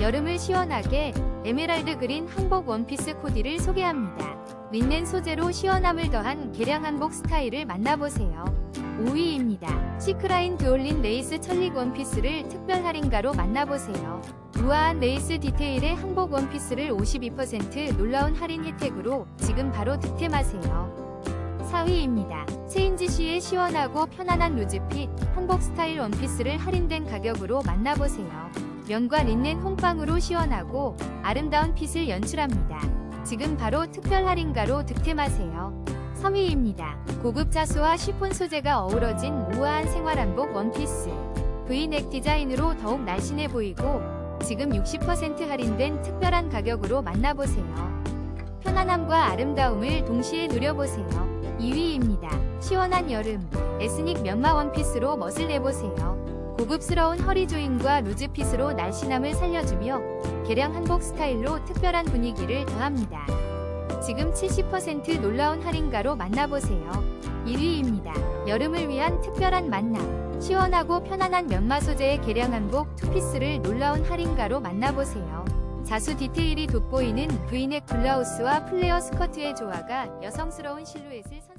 여름을 시원하게 에메랄드 그린 한복 원피스 코디를 소개합니다. 린넨 소재로 시원함을 더한 개량 한복 스타일을 만나보세요. 5위입니다. 시크라인 드올린 레이스 천릭 원피스를 특별 할인가로 만나보세요. 우아한 레이스 디테일의 한복 원피스를 52% 놀라운 할인 혜택으로 지금 바로 득템하세요. 4위입니다. 체인지쉬의 시원하고 편안한 루즈핏 한복 스타일 원피스를 할인된 가격으로 만나보세요. 면과 린넨 홈빵으로 시원하고 아름다운 핏을 연출합니다. 지금 바로 특별 할인가로 득템하세요. 3위입니다. 고급 자수와 쉬폰 소재가 어우러진 우아한 생활한복 원피스. V넥 디자인으로 더욱 날씬해 보이고 지금 60% 할인된 특별한 가격으로 만나보세요. 편안함과 아름다움을 동시에 누려보세요. 2위입니다. 시원한 여름 에스닉 면마 원피스로 멋을 내보세요. 고급스러운 허리 조임과 루즈핏으로 날씬함을 살려주며 개량 한복 스타일로 특별한 분위기를 더합니다. 지금 70% 놀라운 할인가로 만나보세요. 1위입니다. 여름을 위한 특별한 만남. 시원하고 편안한 면마 소재의 개량 한복 투피스를 놀라운 할인가로 만나보세요. 자수 디테일이 돋보이는 V넥 블라우스와 플레어 스커트의 조화가 여성스러운 실루엣을 선